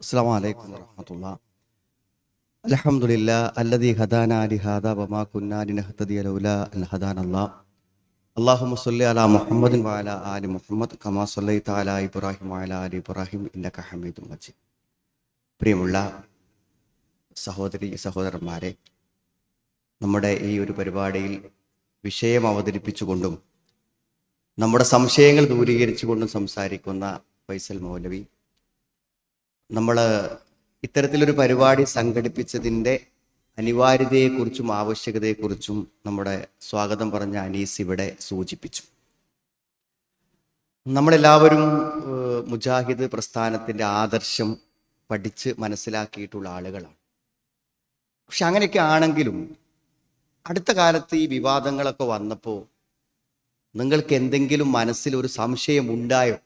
അസ്സാം വലൈക്കും വറഹമത്തുള്ള. അലഹമുല്ല അല്ലദി ഹദാന അലി ഹദാ ബമാ കുന്നാലി നഹ്തദി അലൗല അൻ ഹദാൻ അല്ലാ സല്ലി അല മുഹമ്മദിൻ വാല ആലി മുഹമ്മദ് കമാ സല്ലൈ താല ഇബ്രാഹിം വാല അലി ഇബ്രാഹിം ഇന്നക ഹമീദ് മജീദ്. പ്രിയമുള്ള സഹോദരി സഹോദരന്മാരെ നമ്മുടെ ഈ ഒരു പരിപാടിയിൽ വിഷയം അവതരിപ്പിച്ചുകൊണ്ടും നമ്മുടെ സംശയങ്ങൾ ദൂരീകരിച്ചുകൊണ്ടും സംസാരിക്കുന്ന ഫൈസൽ മൗലവി നമ്മൾ ഇത്തരത്തിലൊരു പരിപാടി സംഘടിപ്പിച്ചതിന്റെ അനിവാര്യതയെക്കുറിച്ചും ആവശ്യകതയെക്കുറിച്ചും നമ്മുടെ സ്വാഗതം പറഞ്ഞ അനീസ് ഇവിടെ സൂചിപ്പിച്ചു. നമ്മളെല്ലാവരും മുജാഹിദ് പ്രസ്ഥാനത്തിന്റെ ആദർശം പഠിച്ച് മനസ്സിലാക്കിയിട്ടുള്ള ആളുകളാണ്. പക്ഷെ അങ്ങനെയൊക്കെ ആണെങ്കിലും അടുത്ത കാലത്ത് ഈ വിവാദങ്ങളൊക്കെ വന്നപ്പോൾ നിങ്ങൾക്ക് എന്തെങ്കിലും മനസ്സിൽ ഒരു സംശയം ഉണ്ടായോ?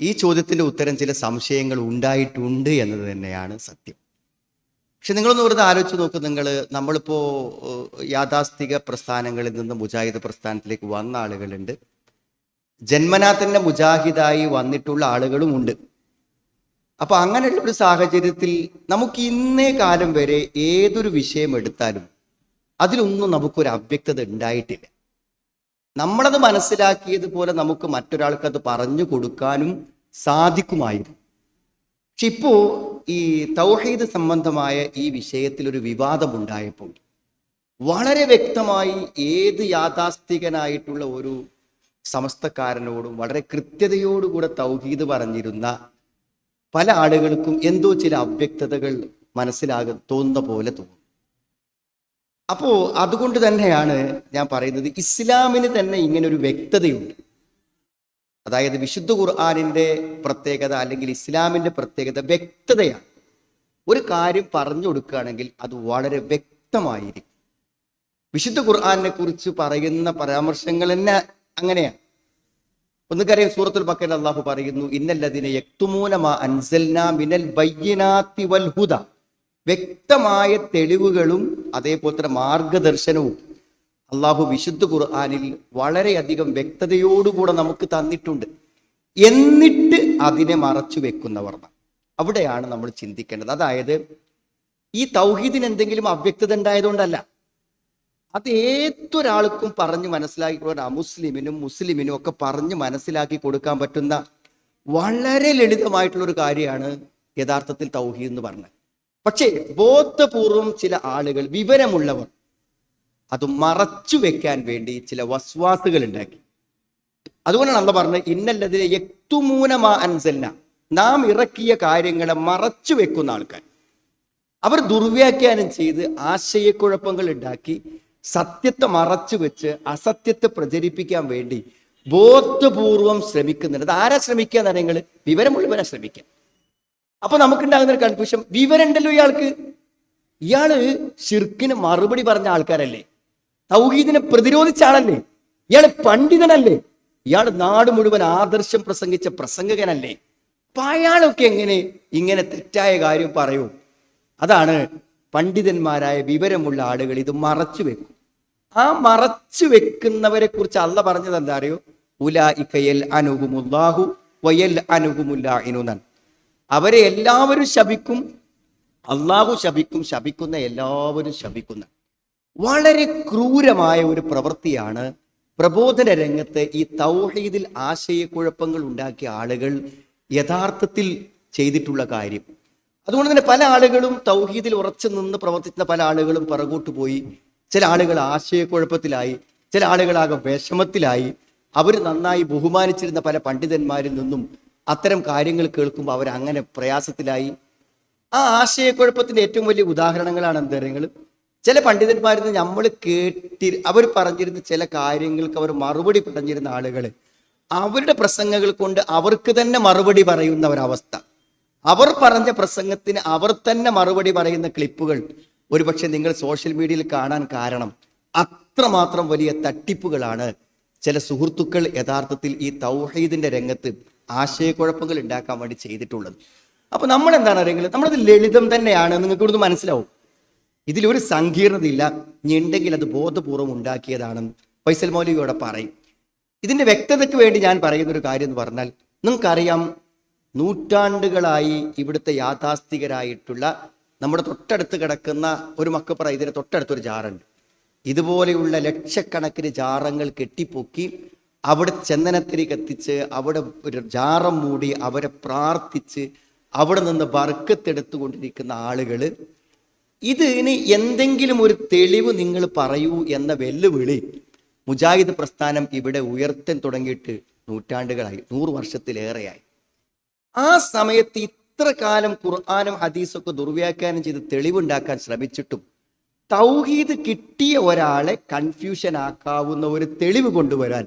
ഈ ചോദ്യത്തിന്റെ ഉത്തരം ചില സംശയങ്ങൾ ഉണ്ടായിട്ടുണ്ട് എന്നത് തന്നെയാണ് സത്യം. പക്ഷെ നിങ്ങളൊന്ന് വെറുതെ ആലോചിച്ച് നോക്ക് നിങ്ങൾ നമ്മളിപ്പോ ഏഹ്, യാഥാസ്ഥിക പ്രസ്ഥാനങ്ങളിൽ നിന്ന് മുജാഹിദ് പ്രസ്ഥാനത്തിലേക്ക് വന്ന ആളുകളുണ്ട്. ജന്മനാ തന്നെ മുജാഹിദായി വന്നിട്ടുള്ള ആളുകളും ഉണ്ട്. അപ്പൊ അങ്ങനെയുള്ള ഒരു സാഹചര്യത്തിൽ നമുക്ക് ഇന്നേ കാലം വരെ ഏതൊരു വിഷയം എടുത്താലും അതിലൊന്നും നമുക്കൊരു അവ്യക്തത ഉണ്ടായിട്ടില്ല. നമ്മളത് മനസ്സിലാക്കിയതുപോലെ നമുക്ക് മറ്റൊരാൾക്ക് അത് പറഞ്ഞു കൊടുക്കാനും സാധിക്കുമായിരുന്നു. പക്ഷെ ഇപ്പോ ഈ തൗഹീദ് സംബന്ധമായ ഈ വിഷയത്തിൽ ഒരു വിവാദമുണ്ടായപ്പോൾ വളരെ വ്യക്തമായി ഏത് യാഥാസ്ഥികനായിട്ടുള്ള ഒരു സമസ്തക്കാരനോടും വളരെ കൃത്യതയോടുകൂടെ തൗഹീദ് പറഞ്ഞിരുന്ന പല ആളുകൾക്കും എന്തോ ചില അവ്യക്തതകൾ മനസ്സിലാകും തോന്നുന്ന പോലെ തോന്നും. അപ്പോ അതുകൊണ്ട് തന്നെയാണ് ഞാൻ പറയുന്നത് ഇസ്ലാമിന് തന്നെ ഇങ്ങനെ ഒരു വ്യക്തതയുണ്ട്. അതായത് വിശുദ്ധ ഖുർആാനിന്റെ പ്രത്യേകത അല്ലെങ്കിൽ ഇസ്ലാമിന്റെ പ്രത്യേകത വ്യക്തതയാണ്. ഒരു കാര്യം പറഞ്ഞു കൊടുക്കുകയാണെങ്കിൽ അത് വളരെ വ്യക്തമായിരിക്കും. വിശുദ്ധ ഖുർആാനിനെ കുറിച്ച് പറയുന്ന പരാമർശങ്ങൾ തന്നെ അങ്ങനെയാണ്. ഒന്നുകറിയാം സൂറത്തുൽ ബക്കർ അള്ളാഹു പറയുന്നു ഇന്നല്ലതിനെ യക്തുമൂനമാ അൻസൽന മിനൽ ബയ്യനാത്തി വൽ ഹുദ. വ്യക്തമായ തെളിവുകളും അതേപോലെ തന്നെ മാർഗദർശനവും അള്ളാഹു വിശുദ്ധ ഖുർആാനിൽ വളരെയധികം വ്യക്തതയോടുകൂടെ നമുക്ക് തന്നിട്ടുണ്ട്. എന്നിട്ട് അതിനെ മറച്ചു വെക്കുന്നവർ അവിടെയാണ് നമ്മൾ ചിന്തിക്കേണ്ടത്. അതായത് ഈ തൗഹീദിന് എന്തെങ്കിലും അവ്യക്തത ഉണ്ടായതുകൊണ്ടല്ല. അത് ഏതൊരാൾക്കും പറഞ്ഞു മനസ്സിലാക്കി കൊടുക്കാൻ അമുസ്ലിമിനും മുസ്ലിമിനും ഒക്കെ പറഞ്ഞു മനസ്സിലാക്കി കൊടുക്കാൻ പറ്റുന്ന വളരെ ലളിതമായിട്ടുള്ള ഒരു കാര്യമാണ് യഥാർത്ഥത്തിൽ തൗഹീദ് എന്ന് പറഞ്ഞത് പക്ഷേ ബോധപൂർവം ചില ആളുകൾ വിവരമുള്ളവർ. അത് മറച്ചു വെക്കാൻ വേണ്ടി ചില വസ്വാസുകൾ ഉണ്ടാക്കി. അതുകൊണ്ടാണ് അല്ല പറഞ്ഞത് ഇന്നല്ലതിലെ യക്തുമൂനമാ അൻസല്ല നാം ഇറക്കിയ കാര്യങ്ങളെ മറച്ചു വെക്കുന്ന ആൾക്കാർ. അവർ ദുർവ്യാഖ്യാനം ചെയ്ത് ആശയക്കുഴപ്പങ്ങൾ ഉണ്ടാക്കി സത്യത്തെ മറച്ചു വെച്ച് അസത്യത്തെ പ്രചരിപ്പിക്കാൻ വേണ്ടി ബോധപൂർവം ശ്രമിക്കുന്നുണ്ട്. അത് ആരാ ശ്രമിക്കുക എന്ന് നിങ്ങൾ? വിവരമുള്ളവരാ ശ്രമിക്കുക. അപ്പൊ നമുക്കുണ്ടാകുന്ന ഒരു കൺഫ്യൂഷൻ വിവരമുണ്ടല്ലോ ഇയാൾക്ക്. ഇയാൾ ഷിർക്കിന് മറുപടി പറഞ്ഞ ആൾക്കാരല്ലേ. തൗഹീദിനെ പ്രതിരോധിച്ച ആളല്ലേ. ഇയാൾ പണ്ഡിതനല്ലേ. ഇയാൾ നാട് മുഴുവൻ ആദർശം പ്രസംഗിച്ച പ്രസംഗകനല്ലേ. അപ്പൊ അയാളൊക്കെ എങ്ങനെ ഇങ്ങനെ തെറ്റായ കാര്യം പറയൂ? അതാണ് പണ്ഡിതന്മാരായ വിവരമുള്ള ആളുകൾ ഇത് മറച്ചു വെക്കും. ആ മറച്ചു വെക്കുന്നവരെ കുറിച്ച് അല്ല പറഞ്ഞത് എന്താ അറിയോ? ഉലാ ഇക്കയൽ അനുകുമുല്ലാഹു വയൽ അനുകുമുല്ല അവരെ എല്ലാവരും ശപിക്കും. അള്ളാഹു ശപിക്കും ശപിക്കുന്ന എല്ലാവരും ശപിക്കുന്ന. വളരെ ക്രൂരമായ ഒരു പ്രവൃത്തിയാണ് പ്രബോധന രംഗത്ത് ഈ തൗഹീദിൽ ആശയക്കുഴപ്പങ്ങൾ ഉണ്ടാക്കിയ ആളുകൾ യഥാർത്ഥത്തിൽ ചെയ്തിട്ടുള്ള കാര്യം. അതുകൊണ്ട് തന്നെ പല ആളുകളും തൗഹീദിൽ ഉറച്ചു നിന്ന് പ്രവർത്തിക്കുന്ന പല ആളുകളും പിറകോട്ട് പോയി. ചില ആളുകൾ ആശയക്കുഴപ്പത്തിലായി ചില ആളുകളാകെ വിഷമത്തിലായി. അവർ നന്നായി ബഹുമാനിച്ചിരുന്ന പല പണ്ഡിതന്മാരിൽ നിന്നും അത്തരം കാര്യങ്ങൾ കേൾക്കുമ്പോൾ അവരങ്ങനെ പ്രയാസത്തിലായി. ആ ആശയക്കുഴപ്പത്തിന്റെ ഏറ്റവും വലിയ ഉദാഹരണങ്ങളാണ് എന്തെങ്കിലും ചില പണ്ഡിതന്മാരിൽ നിന്ന് നമ്മൾ കേട്ടി അവർ പറഞ്ഞിരുന്ന ചില കാര്യങ്ങൾക്ക് അവർ മറുപടി പറഞ്ഞിരുന്ന ആളുകൾ അവരുടെ പ്രസംഗങ്ങൾ കൊണ്ട് അവർക്ക് തന്നെ മറുപടി പറയുന്ന ഒരവസ്ഥ. അവർ പറഞ്ഞ പ്രസംഗത്തിന് അവർ തന്നെ മറുപടി പറയുന്ന ക്ലിപ്പുകൾ ഒരുപക്ഷെ നിങ്ങൾ സോഷ്യൽ മീഡിയയിൽ കാണാൻ കാരണം അത്രമാത്രം വലിയ തട്ടിപ്പുകളാണ്. ചില സുഹൃത്തുക്കൾ യഥാർത്ഥത്തിൽ ഈ തൗഹീദിന്റെ രംഗത്ത് ആശയക്കുഴപ്പങ്ങൾ ഉണ്ടാക്കാൻ വേണ്ടി ചെയ്തിട്ടുള്ളത്. അപ്പൊ നമ്മൾ എന്താണ് അറിയുന്നത്? നമ്മളത് ലളിതം തന്നെയാണ് നിങ്ങൾക്ക് ഇവിടുന്ന് മനസ്സിലാവും. ഇതിലൊരു സങ്കീർണതയില്ല. ഉണ്ടെങ്കിൽ അത് ബോധപൂർവം ഉണ്ടാക്കിയതാണെന്ന് ഫൈസൽ മൗലികയോടെ പറയും. ഇതിന്റെ വ്യക്തതയ്ക്ക് വേണ്ടി ഞാൻ പറയുന്ന ഒരു കാര്യം എന്ന് പറഞ്ഞാൽ നിങ്ങൾക്കറിയാം നൂറ്റാണ്ടുകളായി ഇവിടുത്തെ യാഥാസ്ഥികരായിട്ടുള്ള നമ്മുടെ തൊട്ടടുത്ത് കിടക്കുന്ന ഒരു മക്കപ്പുറ ഇതിന് തൊട്ടടുത്തൊരു ജാറുണ്ട്. ഇതുപോലെയുള്ള ലക്ഷക്കണക്കിന് ജാറങ്ങൾ കെട്ടിപ്പൊക്കി അവിടെ ചന്ദനത്തിരി കത്തിച്ച് അവിടെ ഒരു ജാറം മൂടി അവരെ പ്രാർത്ഥിച്ച് അവിടെ നിന്ന് ബർക്കത്തെടുത്തുകൊണ്ടിരിക്കുന്ന ആളുകൾ ഇതിന് എന്തെങ്കിലും ഒരു തെളിവ് നിങ്ങൾ പറയൂ എന്ന വെല്ലുവിളി മുജാഹിദ് പ്രസ്ഥാനം ഇവിടെ ഉയർത്താൻ തുടങ്ങിയിട്ട് നൂറ്റാണ്ടുകളായി നൂറ് വർഷത്തിലേറെയായി. ആ സമയത്ത് ഇത്ര കാലം ഖുർആാനും ഹദീസൊക്കെ ദുർവ്യാഖ്യാനം ചെയ്ത് തെളിവുണ്ടാക്കാൻ ശ്രമിച്ചിട്ടും തൗഹീദ് കിട്ടിയ ഒരാളെ കൺഫ്യൂഷൻ ആക്കാവുന്ന ഒരു തെളിവ് കൊണ്ടുവരാൻ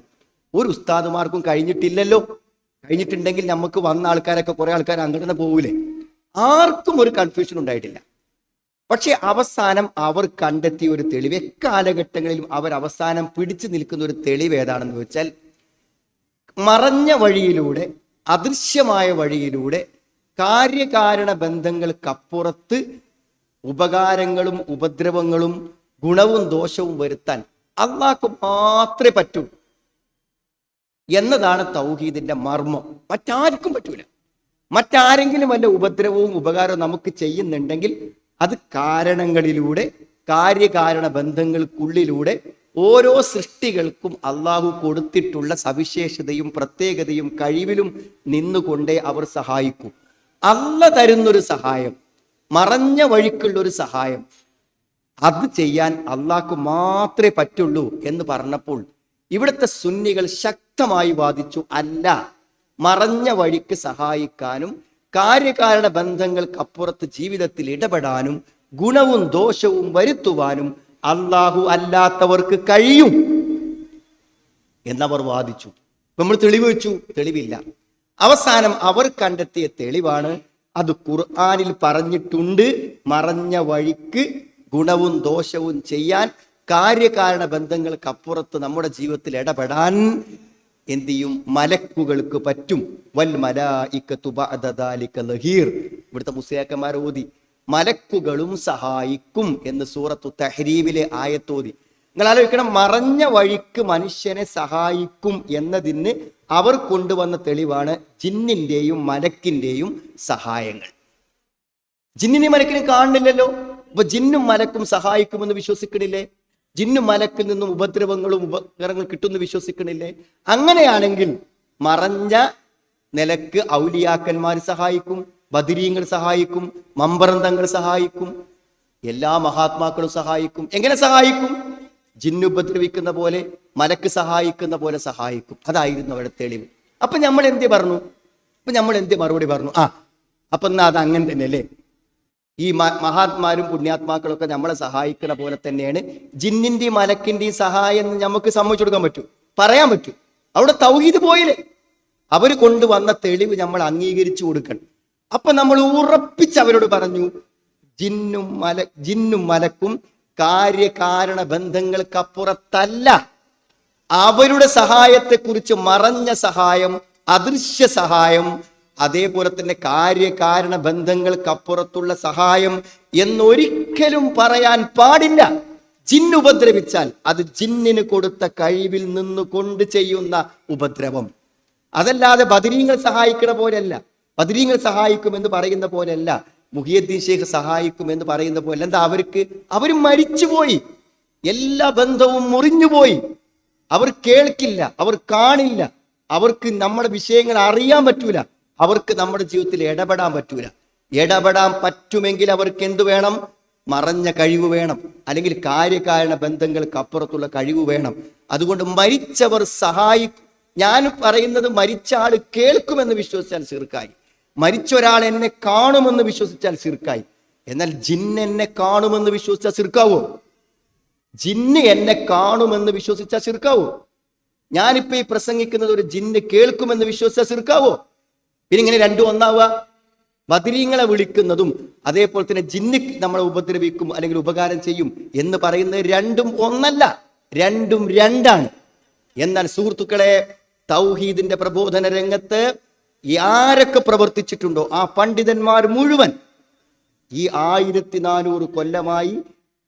ഒരു ഉസ്താദുമാർക്കും കഴിഞ്ഞിട്ടില്ലല്ലോ. കഴിഞ്ഞിട്ടുണ്ടെങ്കിൽ നമുക്ക് വന്ന ആൾക്കാരൊക്കെ കുറെ ആൾക്കാർ അങ്ങനെ പോകൂലേ ആർക്കും ഒരു കൺഫ്യൂഷൻ ഉണ്ടായിട്ടില്ല. പക്ഷെ അവസാനം അവർ കണ്ടെത്തിയ ഒരു തെളിവ് എക്കാലഘട്ടങ്ങളിലും അവർ അവസാനം പിടിച്ചു നിൽക്കുന്ന ഒരു തെളിവ് ഏതാണെന്ന് വെച്ചാൽ മറഞ്ഞ വഴിയിലൂടെ അദൃശ്യമായ വഴിയിലൂടെ കാര്യകാരണ ബന്ധങ്ങൾക്കപ്പുറത്ത് ഉപകാരങ്ങളും ഉപദ്രവങ്ങളും ഗുണവും ദോഷവും വരുത്താൻ അള്ളാഹ്ക്ക് മാത്രമേ പറ്റൂ. എന്നതാണ് തൗഹീദിന്റെ മർമ്മം. മറ്റാർക്കും പറ്റൂല. മറ്റാരെങ്കിലും വല്ല ഉപദ്രവവും ഉപകാരവും നമുക്ക് ചെയ്യുന്നുണ്ടെങ്കിൽ അത് കാരണങ്ങളിലൂടെ കാര്യകാരണ ബന്ധങ്ങൾക്കുള്ളിലൂടെ ഓരോ സൃഷ്ടികൾക്കും അള്ളാഹു കൊടുത്തിട്ടുള്ള സവിശേഷതയും പ്രത്യേകതയും കഴിവിലും നിന്നുകൊണ്ടേ അവർ സഹായിക്കും. അല്ല തരുന്നൊരു സഹായം മറഞ്ഞ വഴിക്കുള്ള ഒരു സഹായം അത് ചെയ്യാൻ അള്ളാഹ്ക്ക് മാത്രമേ പറ്റുള്ളൂ എന്ന് പറഞ്ഞപ്പോൾ ഇവിടുത്തെ സുന്നികൾ ശക്തമായി വാദിച്ചു അല്ല മറഞ്ഞ വഴിക്ക് സഹായിക്കാനും കാര്യകാരണ ബന്ധങ്ങൾക്കപ്പുറത്ത് ജീവിതത്തിൽ ഇടപെടാനും ഗുണവും ദോഷവും വരുത്തുവാനും അള്ളാഹു അല്ലാത്തവർക്ക് കഴിയും എന്നവർ വാദിച്ചു. നമ്മൾ തെളിവ് വെച്ചു തെളിവില്ല. അവസാനം അവർ കണ്ടെത്തിയ തെളിവാണ് അത് ഖുർആാനിൽ പറഞ്ഞിട്ടുണ്ട് മറഞ്ഞ വഴിക്ക് ഗുണവും ദോഷവും ചെയ്യാൻ കാര്യകാരണ ബന്ധങ്ങൾക്കപ്പുറത്ത് നമ്മുടെ ജീവിതത്തിൽ ഇടപെടാൻ എന്ത് ചെയ്യും മലക്കുകൾക്ക് പറ്റും. വൽ ലഹീർ. ഇവിടുത്തെ മുസ്ലിയാക്കന്മാർ ഓതി മലക്കുകളും സഹായിക്കും എന്ന് സൂറത്തു തഹരീബിലെ ആയത്തോതി നിങ്ങൾ ആലോചിക്കണം മറഞ്ഞ വഴിക്ക് മനുഷ്യനെ സഹായിക്കും എന്നതിന് അവർ കൊണ്ടുവന്ന തെളിവാണ് ജിന്നിന്റെയും മലക്കിന്റെയും സഹായങ്ങൾ. ജിന്നിനെയും മലക്കിനെയും കാണുന്നില്ലല്ലോ അപ്പൊ ജിന്നും മലക്കും സഹായിക്കുമെന്ന് വിശ്വസിക്കണില്ലേ? ജിന്നും മലക്കിൽ നിന്നും ഉപദ്രവങ്ങളും ഉപകരണങ്ങൾ കിട്ടുമെന്ന് വിശ്വസിക്കണില്ലേ? അങ്ങനെയാണെങ്കിൽ മറഞ്ഞ നിലയ്ക്ക് ഔലിയാക്കന്മാർ സഹായിക്കും ബദിരീങ്ങൾ സഹായിക്കും മമ്പറന്തങ്ങൾ സഹായിക്കും എല്ലാ മഹാത്മാക്കളും സഹായിക്കും. എങ്ങനെ സഹായിക്കും? ജിന്നുപദ്രവിക്കുന്ന പോലെ മലക്ക് സഹായിക്കുന്ന പോലെ സഹായിക്കും. അതായിരുന്നു അവിടെ തെളിവ്. അപ്പൊ നമ്മൾ എന്ത് പറഞ്ഞു? അപ്പൊ നമ്മൾ എന്ത് മറുപടി പറഞ്ഞു? ആ അപ്പൊ എന്നാ അത് അങ്ങനെ തന്നെ അല്ലേ ഈ മഹാത്മാരും പുണ്യാത്മാക്കളൊക്കെ നമ്മളെ സഹായിക്കുന്ന പോലെ തന്നെയാണ്. ജിന്നിന്റെയും മലക്കിന്റെയും സഹായം നമുക്ക് സമ്മതിച്ചു കൊടുക്കാൻ പറ്റൂ. പറയാൻ പറ്റൂ. അവിടെ തൗഹീദ് പോയില്ലേ? അവർ കൊണ്ടുവന്ന തെളിവ് നമ്മൾ അംഗീകരിച്ചു കൊടുക്കണം. അപ്പൊ നമ്മൾ ഉറപ്പിച്ച് അവരോട് പറഞ്ഞു ജിന്നും മല ജിന്നും മലക്കും കാര്യകാരണ ബന്ധങ്ങൾക്കപ്പുറത്തല്ല. അവരുടെ സഹായത്തെക്കുറിച്ച് മറഞ്ഞ സഹായം അദൃശ്യ സഹായം അതേപോലെ തന്നെ കാര്യകാരണ ബന്ധങ്ങൾക്കപ്പുറത്തുള്ള സഹായം എന്നൊരിക്കലും പറയാൻ പാടില്ല. ജിന്ന് ഉപദ്രവിച്ചാൽ അത് ജിന്നിന് കൊടുത്ത കഴിവിൽ നിന്ന് കൊണ്ട് ചെയ്യുന്ന ഉപദ്രവം. അതല്ലാതെ ബദരീങ്ങൾ സഹായിക്കണ പോലെയല്ല. ബദരീങ്ങൾ സഹായിക്കുമെന്ന് പറയുന്ന പോലെയല്ല. മുഹിയദ്ദീൻ ഷേഖ് സഹായിക്കുമെന്ന് പറയുന്ന പോലെ എന്താ അവർക്ക്? അവർ മരിച്ചുപോയി. എല്ലാ ബന്ധവും മുറിഞ്ഞുപോയി. അവർ കേൾക്കില്ല. അവർ കാണില്ല. അവർക്ക് നമ്മുടെ വിഷയങ്ങൾ അറിയാൻ പറ്റൂല. അവർക്ക് നമ്മുടെ ജീവിതത്തിൽ ഇടപെടാൻ പറ്റൂല. ഇടപെടാൻ പറ്റുമെങ്കിൽ അവർക്ക് എന്തു വേണം? മറഞ്ഞ കഴിവ് വേണം. അല്ലെങ്കിൽ കാര്യകാരണ ബന്ധങ്ങൾക്ക് അപ്പുറത്തുള്ള കഴിവ് വേണം. അതുകൊണ്ട് മരിച്ചവർ സഹായി ഞാൻ പറയുന്നത് മരിച്ച ആൾ കേൾക്കുമെന്ന് വിശ്വസിച്ചാൽ സിർക്കായി മരിച്ച ഒരാൾ എന്നെ കാണുമെന്ന് വിശ്വസിച്ചാൽ സിർക്കായി എന്നാൽ ജിന്ന് എന്നെ കാണുമെന്ന് വിശ്വസിച്ചാൽ സിർക്കാവോ ജിന്ന് എന്നെ കാണുമെന്ന് വിശ്വസിച്ചാൽ സിർക്കാവോ ഞാനിപ്പോ ഈ പ്രസംഗിക്കുന്നത് ഒരു ജിന്ന് കേൾക്കുമെന്ന് വിശ്വസിച്ചാൽ ചെറുക്കാവോ? പിന്നെ ഇങ്ങനെ രണ്ടും ഒന്നാവുക. ബദരീങ്ങളെ വിളിക്കുന്നതും അതേപോലെ തന്നെ ജിന്ന് നമ്മളെ ഉപദ്രവിക്കും അല്ലെങ്കിൽ ഉപകാരം ചെയ്യും എന്ന് പറയുന്നത് രണ്ടും ഒന്നല്ല. രണ്ടും രണ്ടാണ്. എന്നാൽ സുഹൃത്തുക്കളെ തൗഹീദിന്റെ പ്രബോധന രംഗത്ത് ആരൊക്കെ പ്രവർത്തിച്ചിട്ടുണ്ടോ? ആ പണ്ഡിതന്മാർ മുഴുവൻ ഈ ആയിരത്തി നാനൂറ് കൊല്ലമായി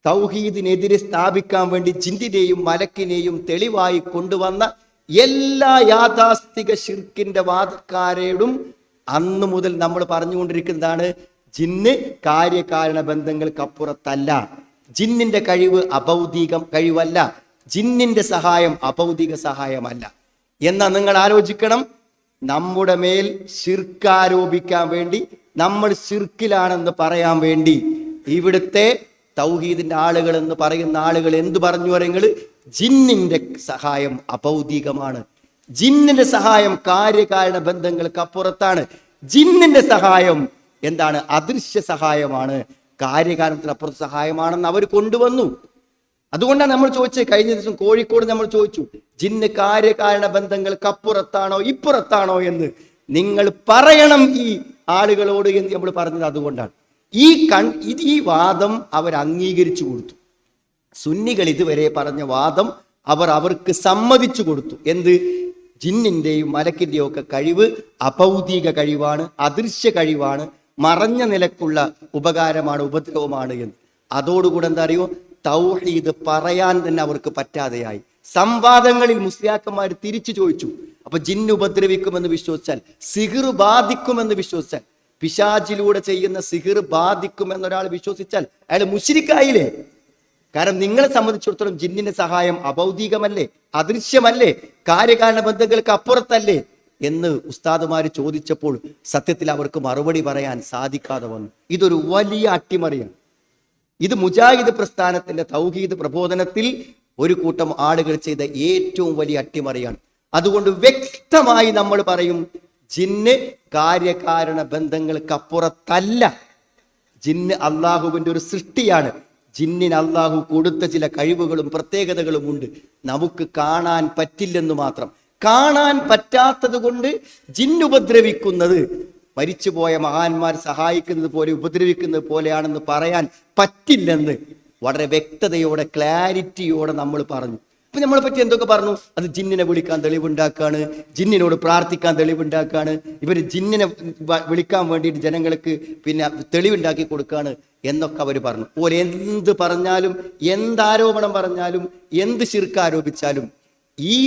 തൗഹീദിനെതിരെ സ്ഥാപിക്കാൻ വേണ്ടി ജിന്തിനെയും മലക്കിനെയും തെളിവായി കൊണ്ടുവന്ന എല്ലാ യാഥാസ്ഥിക ശിർക്കിന്റെ വാദക്കാരോടും അന്നു മുതൽ നമ്മൾ പറഞ്ഞുകൊണ്ടിരിക്കുന്നതാണ് ജിന്ന് കാര്യകാരണ ബന്ധങ്ങൾക്കപ്പുറത്തല്ല. ജിന്നിന്റെ കഴിവ് അഭൗതികം കഴിവല്ല. ജിന്നിന്റെ സഹായം അഭൗതിക സഹായമല്ല. എന്നാ നിങ്ങൾ ആലോചിക്കണം. നമ്മുടെ മേൽ ശിർക്കാരോപിക്കാൻ വേണ്ടി നമ്മൾ ശിർക്കിലാണെന്ന് പറയാൻ വേണ്ടി ഇവിടുത്തെ തൗഹീദിന്റെ ആളുകൾ എന്ന് പറയുന്ന ആളുകൾ എന്തു പറഞ്ഞു പറയുന്നത് ജിന്നിന്റെ സഹായം അഭൗതികമാണ് ജിന്നിന്റെ സഹായം കാര്യകാരണ ബന്ധങ്ങൾക്ക് അപ്പുറത്താണ്. ജിന്നിന്റെ സഹായം എന്താണ്? അദൃശ്യ സഹായമാണ്. കാര്യകാരണത്തിന് അപ്പുറത്ത് സഹായമാണെന്ന് അവർ കൊണ്ടുവന്നു. അതുകൊണ്ടാണ് നമ്മൾ ചോദിച്ചത് കഴിഞ്ഞ ദിവസം കോഴിക്കോട് നമ്മൾ ചോദിച്ചു ജിന്ന് കാര്യകാരണ ബന്ധങ്ങൾക്ക് അപ്പുറത്താണോ ഇപ്പുറത്താണോ എന്ന്. നിങ്ങൾ പറയണം ഈ ആളുകളോട് എന്ന് നമ്മൾ പറഞ്ഞത് അതുകൊണ്ടാണ്. ഈ കൺ ഈ വാദം അവർ അംഗീകരിച്ചു കൊടുത്തു. സുന്നികൾ ഇതുവരെ പറഞ്ഞ വാദം അവർ അവർക്ക് സമ്മതിച്ചു കൊടുത്തു. എന്ത്? ജിന്നിന്റെയും മലക്കിന്റെയും ഒക്കെ കഴിവ് അഭൗതിക കഴിവാണ് അദൃശ്യ കഴിവാണ് മറഞ്ഞ നിലക്കുള്ള ഉപകാരമാണ് ഉപദ്രവമാണ് എന്ന്. അതോടുകൂടെ എന്താ അറിയോ? തൗഹീദ് പറയാൻ തന്നെ അവർക്ക് പറ്റാതെയായി. സംവാദങ്ങളിൽ മുസ്ലിയാക്കന്മാർ തിരിച്ചു ചോദിച്ചു. അപ്പൊ ജിന്ന് ഉപദ്രവിക്കുമെന്ന് വിശ്വസിച്ചാൽ സിഹിർ ബാധിക്കുമെന്ന് വിശ്വസിച്ചാൽ പിശാചിലൂടെ ചെയ്യുന്ന സിഹിർ ബാധിക്കുമെന്നൊരാൾ വിശ്വസിച്ചാൽ അയാൾ മുഷിരിക്കായില്ലേ കാരണം നിങ്ങളെ സംബന്ധിച്ചിടത്തോളം ജിന്നിന്റെ സഹായം അഭൗതികമല്ലേ അദൃശ്യമല്ലേ? കാര്യകാരണ ബന്ധങ്ങൾക്ക് അപ്പുറത്തല്ലേ? എന്ന് ഉസ്താദുമാര് ചോദിച്ചപ്പോൾ സത്യത്തിൽ അവർക്ക് മറുപടി പറയാൻ സാധിക്കാതെ വന്നു. ഇതൊരു വലിയ അട്ടിമറിയാണ്. ഇത് മുജാഹിദ് പ്രസ്ഥാനത്തിന്റെ തൗഹീദ് പ്രബോധനത്തിൽ ഒരു കൂട്ടം ആളുകൾ ചെയ്ത ഏറ്റവും വലിയ അട്ടിമറിയാണ്. അതുകൊണ്ട് വ്യക്തമായി നമ്മൾ പറയും ജിന്ന് കാര്യകാരണ ബന്ധങ്ങൾക്ക് അപ്പുറത്തല്ല ജിന്ന് അള്ളാഹുവിന്റെ ഒരു സൃഷ്ടിയാണ്. ജിന്നിന് അള്ളാഹു കൊടുത്ത ചില കഴിവുകളും പ്രത്യേകതകളും ഉണ്ട്. നമുക്ക് കാണാൻ പറ്റില്ലെന്ന് മാത്രം. കാണാൻ പറ്റാത്തത് കൊണ്ട് ജിന്നുപദ്രവിക്കുന്നത് മരിച്ചുപോയ മഹാന്മാർ സഹായിക്കുന്നത് പോലെ ഉപദ്രവിക്കുന്നത് പോലെയാണെന്ന് പറയാൻ പറ്റില്ലെന്ന് വളരെ വ്യക്തതയോടെ ക്ലാരിറ്റിയോടെ നമ്മൾ പറഞ്ഞു. ഇപ്പൊ നമ്മളെ പറ്റി എന്തൊക്കെ പറഞ്ഞു? അത് ജിന്നിനെ വിളിക്കാൻ തെളിവുണ്ടാക്കാണ് ജിന്നിനോട് പ്രാർത്ഥിക്കാൻ തെളിവുണ്ടാക്കാണ് ഇവർ ജിന്നിനെ വിളിക്കാൻ വേണ്ടിയിട്ട് ജനങ്ങൾക്ക് പിന്നെ തെളിവുണ്ടാക്കി കൊടുക്കാണ്. എന്നൊക്കെ അവർ പറഞ്ഞു. ഓർ എന്ത് പറഞ്ഞാലും എന്താരോപണം പറഞ്ഞാലും എന്ത് ശിർക്ക് ആരോപിച്ചാലും ഈ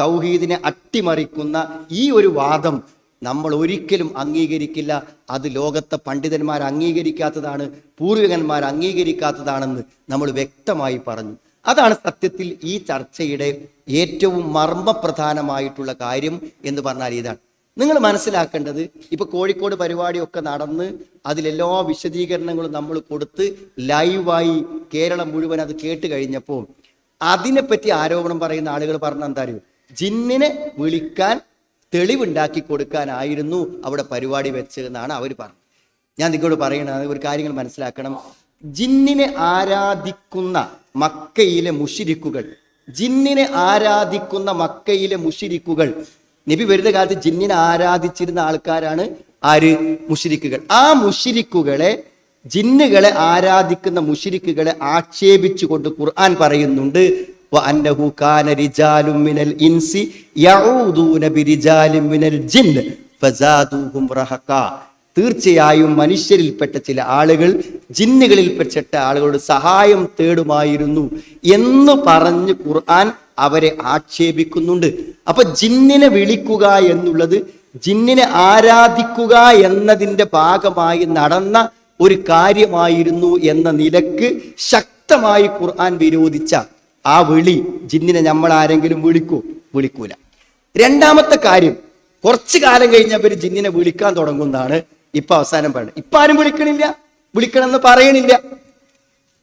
തൗഹീദിനെ അട്ടിമറിക്കുന്ന ഈ ഒരു വാദം നമ്മൾ ഒരിക്കലും അംഗീകരിക്കില്ല. അത് ലോകത്തെ പണ്ഡിതന്മാർ അംഗീകരിക്കാത്തതാണ് പൂർവികന്മാർ അംഗീകരിക്കാത്തതാണെന്ന് നമ്മൾ വ്യക്തമായി പറഞ്ഞു. അതാണ് സത്യത്തിൽ ഈ ചർച്ചയുടെ ഏറ്റവും മർമ്മപ്രധാനമായിട്ടുള്ള കാര്യം എന്ന് പറഞ്ഞാൽ ഇതാണ്. നിങ്ങൾ മനസ്സിലാക്കേണ്ടത് ഇപ്പൊ കോഴിക്കോട് പരിപാടിയൊക്കെ നടന്ന് അതിലെല്ലാ വിശദീകരണങ്ങളും നമ്മൾ കൊടുത്ത് ലൈവായി കേരളം മുഴുവൻ അത് കേട്ട് കഴിഞ്ഞപ്പോൾ അതിനെപ്പറ്റി ആരോപണം പറയുന്ന ആളുകൾ പറഞ്ഞ എന്താ അറിയോ? ജിന്നിനെ വിളിക്കാൻ തെളിവുണ്ടാക്കി കൊടുക്കാനായിരുന്നു അവിടെ പരിപാടി വെച്ചതെന്നാണ് അവർ പറഞ്ഞത്. ഞാൻ നിങ്ങളോട് പറയണത് ഒരു കാര്യങ്ങൾ മനസ്സിലാക്കണം. ജിന്നിനെ ആരാധിക്കുന്ന മക്കയിലെ മുഷിരിക്കുകൾ ജിന്നിനെ ആരാധിക്കുന്ന മക്കയിലെ മുഷിരിക്കുകൾ നബി വരുന്ന കാലത്ത് ജിന്നിനെ ആരാധിച്ചിരുന്ന ആൾക്കാരാണ് ആര്? മുഷിരിക്കുകൾ. ആ മുഷിരിക്കുകളെ ജിന്നുകളെ ആരാധിക്കുന്ന മുഷിരിക്കുകളെ ആക്ഷേപിച്ചുകൊണ്ട് ഖുർആൻ പറയുന്നുണ്ട് തീർച്ചയായും മനുഷ്യരിൽപ്പെട്ട ചില ആളുകൾ ജിന്നുകളിൽപ്പെട്ട ആളുകളുടെ സഹായം തേടുമായിരുന്നു എന്ന് പറഞ്ഞ് ഖുർആൻ അവരെ ആക്ഷേപിക്കുന്നുണ്ട്. അപ്പൊ ജിന്നിനെ വിളിക്കുക എന്നുള്ളത് ജിന്നിനെ ആരാധിക്കുക എന്നതിന്റെ ഭാഗമായി നടന്ന ഒരു കാര്യമായിരുന്നു എന്ന നിലയ്ക്ക് ശക്തമായി ഖുർആൻ വിരോധിച്ച ആ വിളി ജിന്നിനെ നമ്മൾ ആരെങ്കിലും വിളിക്കൂ? വിളിക്കൂല. രണ്ടാമത്തെ കാര്യം കുറച്ചു കാലം കഴിഞ്ഞവർ ജിന്നിനെ വിളിക്കാൻ തുടങ്ങുന്നതാണ്. ഇപ്പൊ അവസാനം പറയുന്നത് ഇപ്പൊ ആരും വിളിക്കണില്ല. വിളിക്കണമെന്ന് പറയണില്ല.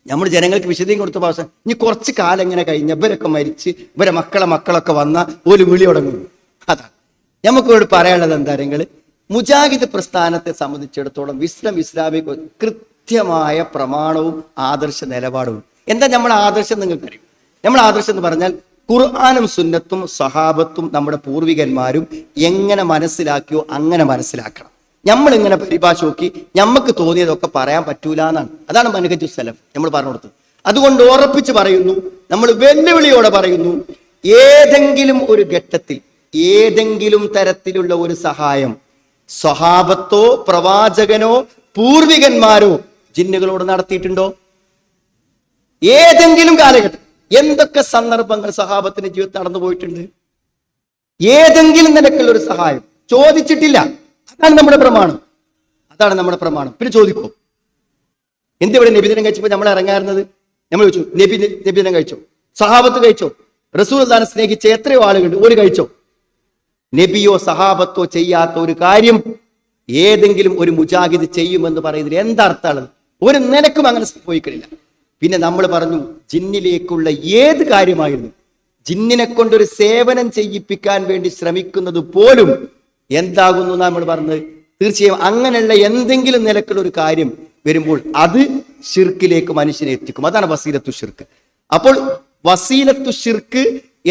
നമ്മൾ ജനങ്ങൾക്ക് വിശദീം കൊടുത്ത ഭാഷ ഇനി കുറച്ച് കാലം ഇങ്ങനെ കഴിഞ്ഞ ഇവരൊക്കെ മരിച്ച് ഇവരെ മക്കളെ മക്കളൊക്കെ വന്ന ഒരു വിളി തുടങ്ങുന്നു അതാണ് നമുക്കിവിടെ പറയാനുള്ളത് എന്താ നിങ്ങൾ മുജാഹിദ് പ്രസ്ഥാനത്തെ സംബന്ധിച്ചിടത്തോളം ഇസ്ലാം ഇസ്ലാമിക് കൃത്യമായ പ്രമാണവും ആദർശ നിലപാടും. എന്താ നമ്മുടെ ആദർശം നിങ്ങൾക്കറിയും നമ്മൾ ആദർശം എന്ന് പറഞ്ഞാൽ ഖുർആാനും സുന്നത്തും സഹാബത്തും നമ്മുടെ പൂർവികന്മാരും എങ്ങനെ മനസ്സിലാക്കിയോ അങ്ങനെ മനസ്സിലാക്കണം. നമ്മൾ ഇങ്ങനെ പരിഭാഷ നോക്കി നമുക്ക് തോന്നിയതൊക്കെ പറയാൻ പറ്റൂല എന്നാണ് അതാണ് മനഹജു സലഫ് നമ്മൾ പറഞ്ഞു കൊടുത്തത്. അതുകൊണ്ട് ഉറപ്പിച്ച് പറയുന്നു നമ്മൾ വെല്ലുവിളിയോടെ പറയുന്നു ഏതെങ്കിലും ഒരു ഘട്ടത്തിൽ ഏതെങ്കിലും തരത്തിലുള്ള ഒരു സഹായം സ്വഹാബത്തോ പ്രവാചകനോ പൂർവികന്മാരോ ജിന്നുകളോട് നടത്തിയിട്ടുണ്ടോ? ഏതെങ്കിലും കാലഘട്ടം എന്തൊക്കെ സന്ദർഭങ്ങൾ സഹാബത്തിന്റെ ജീവിതത്തിൽ നടന്നു പോയിട്ടുണ്ട്? ഏതെങ്കിലും നിലക്കുള്ള ഒരു സഹായം ചോദിച്ചിട്ടില്ല. അതാണ് നമ്മുടെ പ്രമാണം. അതാണ് നമ്മുടെ പ്രമാണം. പിന്നെ ചോദിക്കോ. എന്തിവിടെ നബിദിനം കഴിച്ചപ്പോൾ നമ്മൾ ഇറങ്ങാറുന്നത്? നമ്മൾ ചോദിച്ചു നബി നബിദിനം കഴിച്ചോ? സഹാബത്ത് കഴിച്ചോ? റസൂൽ അള്ളഹാനെ സ്നേഹിച്ച എത്രയോ ആളുകളുണ്ട്. ഒരു കഴിച്ചോ? നബിയോ സഹാബത്തോ ചെയ്യാത്ത ഒരു കാര്യം ഏതെങ്കിലും ഒരു മുജാഹിദ് ചെയ്യുമെന്ന് പറയുന്നതിൽ എന്തർത്ഥമാണ്? ഒരു നിലക്കും അങ്ങനെ സംഭവിക്കണില്ല പിന്നെ നമ്മൾ പറഞ്ഞു ജിന്നിലേക്കുള്ള ഏത് കാര്യമായിരുന്നു? ജിന്നിനെ കൊണ്ടൊരു സേവനം ചെയ്യിപ്പിക്കാൻ വേണ്ടി ശ്രമിക്കുന്നത് പോലും എന്താകുന്നു നമ്മൾ പറഞ്ഞത് തീർച്ചയായും അങ്ങനെയുള്ള എന്തെങ്കിലും നിലക്കുള്ള ഒരു കാര്യം വരുമ്പോൾ അത് ഷിർക്കിലേക്ക് മനുഷ്യനെ എത്തിക്കും. അതാണ് വസീലത്തു ഷിർക്ക് അപ്പോൾ വസീലത്തു ഷിർക്ക്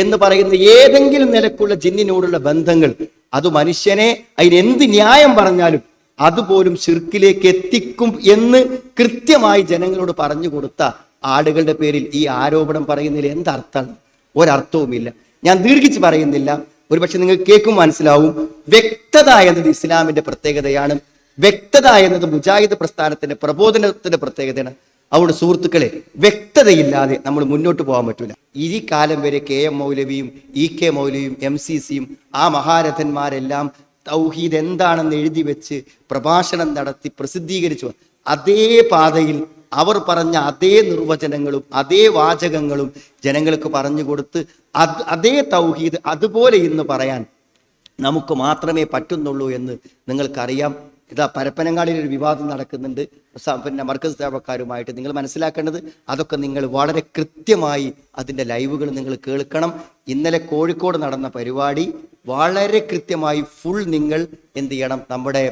എന്ന് പറയുന്ന ഏതെങ്കിലും നിലക്കുള്ള ജിന്നിനോടുള്ള ബന്ധങ്ങൾ അത് മനുഷ്യനെ അതിന് എന്ത് ന്യായം പറഞ്ഞാലും അതുപോലും ഷിർക്കിലേക്ക് എത്തിക്കും എന്ന് കൃത്യമായി ജനങ്ങളോട് പറഞ്ഞു കൊടുത്ത ആളുകളുടെ പേരിൽ ഈ ആരോപണം പറയുന്നതിൽ എന്തർത്ഥമാണ് ഒരർത്ഥവുമില്ല. ഞാൻ ദീർഘിച്ച് പറയുന്നില്ല. ഒരുപക്ഷെ നിങ്ങൾ കേൾക്കും മനസ്സിലാവും. വ്യക്തത എന്നത് ഇസ്ലാമിന്റെ പ്രത്യേകതയാണ്. വ്യക്തത എന്നത് മുജാഹിദ് പ്രസ്ഥാനത്തിന്റെ പ്രബോധനത്തിന്റെ പ്രത്യേകതയാണ്. അവരുടെ സുഹൃത്തുക്കളെ വ്യക്തതയില്ലാതെ നമ്മൾ മുന്നോട്ട് പോകാൻ പറ്റൂല. ഈ കാലം വരെ കെ എം മൗലവിയും ഇ കെ മൗലവിയും എം സി സിയും ആ മഹാരഥന്മാരെല്ലാം തൗഹീദ് എന്താണെന്ന് എഴുതി വെച്ച് പ്രഭാഷണം നടത്തി പ്രസിദ്ധീകരിച്ചു. അതേ പാതയിൽ അവർ പറഞ്ഞ അതേ നിർവചനങ്ങളും അതേ വാചകങ്ങളും ജനങ്ങൾക്ക് പറഞ്ഞു കൊടുത്ത് അത് അതേ തൗഹീദ് അതുപോലെ ഇന്ന് പറയാൻ നമുക്ക് മാത്രമേ പറ്റുന്നുള്ളൂ എന്ന് നിങ്ങൾക്കറിയാം. ഇതാ പരപ്പനങ്ങാടിയിൽ ഒരു വിവാദം നടക്കുന്നുണ്ട്. പിന്നെ മർക്കസ് സേവക്കാരുമായിട്ട് നിങ്ങൾ മനസ്സിലാക്കേണ്ടത് അതൊക്കെ നിങ്ങൾ വളരെ കൃത്യമായി അതിന്റെ ലൈവുകൾ നിങ്ങൾ കേൾക്കണം. ഇന്നലെ കോഴിക്കോട് നടന്ന പരിപാടി വളരെ കൃത്യമായി ഫുൾ നിങ്ങൾ എന്ത് ചെയ്യണം? നമ്മുടെ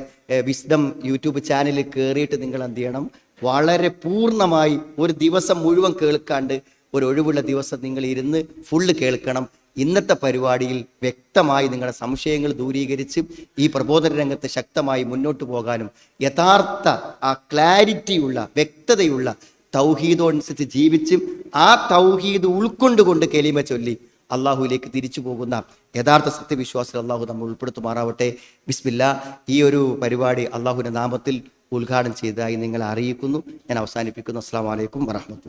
വിസ്ഡം യൂട്യൂബ് ചാനലിൽ കയറിയിട്ട് നിങ്ങൾ എന്ത് ചെയ്യണം? വളരെ പൂർണമായി ഒരു ദിവസം മുഴുവൻ കേൾക്കാണ്ട് ഒരു ഒഴിവുള്ള ദിവസം നിങ്ങൾ ഇരുന്ന് ഫുള്ള് കേൾക്കണം. ഇന്നത്തെ പരിപാടിയിൽ വ്യക്തമായി നിങ്ങളുടെ സംശയങ്ങൾ ദൂരീകരിച്ച് ഈ പ്രബോധന രംഗത്ത് ശക്തമായി മുന്നോട്ട് പോകാനും യഥാർത്ഥ ആ ക്ലാരിറ്റിയുള്ള വ്യക്തതയുള്ള തൗഹീദോനുസരിച്ച് ജീവിച്ച് ആ തൗഹീദ് ഉൾക്കൊണ്ടുകൊണ്ട് കെലിമ ചൊല്ലി അള്ളാഹുവിലേക്ക് തിരിച്ചു പോകുന്ന യഥാർത്ഥ സത്യവിശ്വാസം അള്ളാഹു നമ്മൾ ഉൾപ്പെടുത്തുമാറാവട്ടെ. ബിസ്മില്ല. ഈ ഒരു പരിപാടി അള്ളാഹുവിന്റെ നാമത്തിൽ ഉദ്ഘാടനം ചെയ്തതായി നിങ്ങളെ അറിയിക്കുന്നു. ഞാൻ അവസാനിപ്പിക്കുന്നു. അസ്സാം വലൈക്കും വറഹമത്തു